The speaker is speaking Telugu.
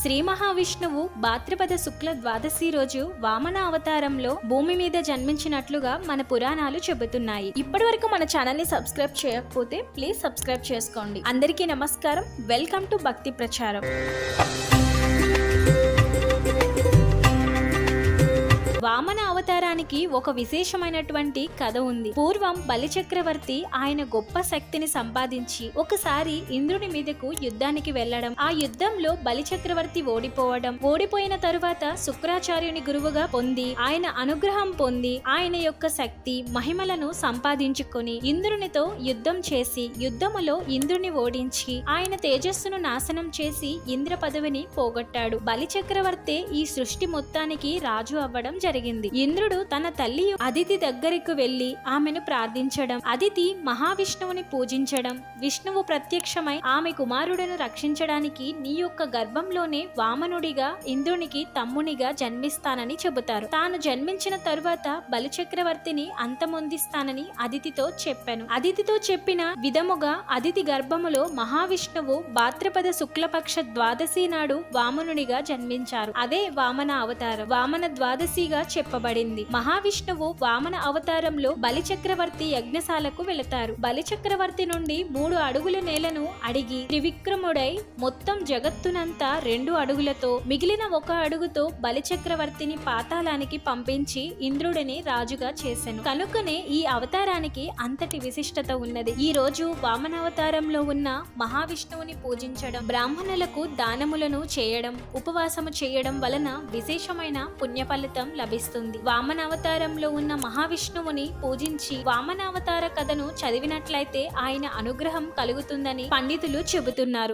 శ్రీ మహావిష్ణువు భాద్రపద శుక్ల ద్వాదశి రోజు వామన అవతారంలో భూమి మీద జన్మించినట్లుగా మన పురాణాలు చెబుతున్నాయి. ఇప్పటి వరకు మన ఛానల్ని సబ్స్క్రైబ్ చేయకపోతే ప్లీజ్ సబ్స్క్రైబ్ చేసుకోండి. అందరికీ నమస్కారం. వెల్కమ్ టు భక్తి ప్రచారం. వామన అవతారానికి ఒక విశేషమైనటువంటి కథ ఉంది. పూర్వం బలి చక్రవర్తి ఆయన గొప్ప శక్తిని సంపాదించి ఒకసారి ఇంద్రుని మీదకు యుద్ధానికి వెళ్ళడం ఆ యుద్ధంలో బలి చక్రవర్తి ఓడిపోవడం ఓడిపోయిన తరువాత శుక్రాచార్యుని గురువుగా పొంది ఆయన అనుగ్రహం పొంది ఆయన యొక్క శక్తి మహిమలను సంపాదించుకొని ఇంద్రునితో యుద్ధం చేసి యుద్ధములో ఇంద్రుని ఓడించి ఆయన తేజస్సును నాశనం చేసి ఇంద్ర పదవిని పోగొట్టాడు. బలిచక్రవర్తి ఈ సృష్టి మొత్తానికి రాజు అవ్వడం జరిగింది. ఇంద్రుడు తన తల్లి అదితి దగ్గరకు వెళ్ళి ఆమెను ప్రార్థించడం అదితి మహావిష్ణువుని పూజించడం విష్ణువు ప్రత్యక్షమై ఆమె కుమారుడను రక్షించడానికి నీ యొక్క గర్భంలోనే వామనుడిగా ఇంద్రునికి తమ్మునిగా జన్మిస్తానని చెబుతారు. తాను జన్మించిన తరువాత బలిచక్రవర్తిని అంతమొందిస్తానని అదితితో చెప్పాను. అదితితో చెప్పిన విధముగా అదితి గర్భములో మహావిష్ణువు భాద్రపద శుక్లపక్ష ద్వాదశి నాడు వామనునిగా జన్మించారు. అదే వామన అవతారం. వామన ద్వాదశిగా చెప్పబడింది. మహావిష్ణువు వామన అవతారంలో బలిచక్రవర్తి యజ్ఞశాలకు వెళతారు. బలిచక్రవర్తి నుండి మూడు అడుగుల నేలను అడిగి త్రివిక్రముడై మొత్తం జగత్తునంతా రెండు అడుగులతో మిగిలిన ఒక అడుగుతో బలిచక్రవర్తిని పాతాళానికి పంపించి ఇంద్రుడిని రాజుగా చేశాను కనుకనే ఈ అవతారానికి అంతటి విశిష్టత ఉన్నది. ఈ రోజు వామనావతారంలో ఉన్న మహావిష్ణువుని పూజించడం బ్రాహ్మణులకు దానములను చేయడం ఉపవాసము చేయడం వలన విశేషమైన పుణ్య ఫలితం లభిస్తుంది. వామనావతారంలో ఉన్న మహావిష్ణువుని పూజించి వామనావతార కథను చదివినట్లయితే ఆయన అనుగ్రహం కలుగుతుందని పండితులు చెబుతున్నారు.